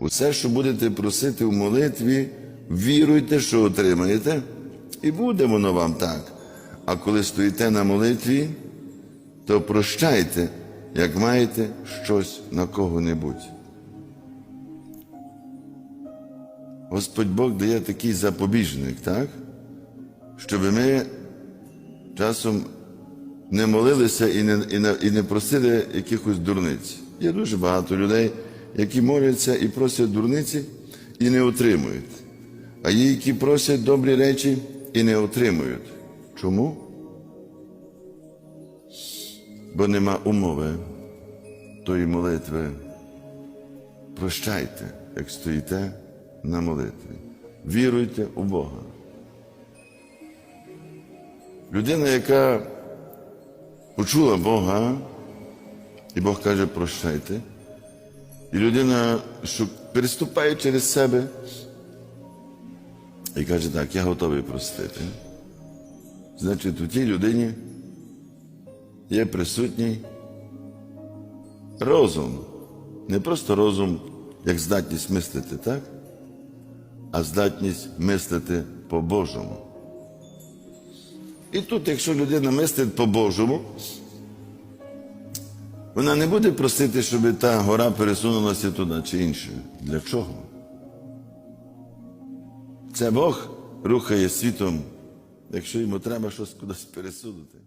Усе, що будете просити в молитві, віруйте, що отримаєте, і буде воно вам так. А коли стоїте на молитві, то прощайте, як маєте щось на кого-небудь. Господь Бог дає такий запобіжник, так? Щоб ми часом не молилися і не, і, не, і не просили якихось дурниць. Є дуже багато людей, які моляться і просять дурниці і не отримують. А є, які просять добрі речі і не отримують. Чому? Бо нема умови тої молитви. Прощайте, як стоїте на молитві. Віруйте у Бога. Людина, яка почула Бога, і Бог каже, прощайте. І людина, що переступає через себе і каже, так, я готовий простити. Значить, у тій людині є присутній розум. Не просто розум, як здатність мислити, так? А здатність мислити по-божому. І тут, якщо людина мислить по-божому, вона не буде просити, щоб та гора пересунулася туди чи інше. Для чого? Це Бог рухає світом, якщо йому треба щось кудись пересунути.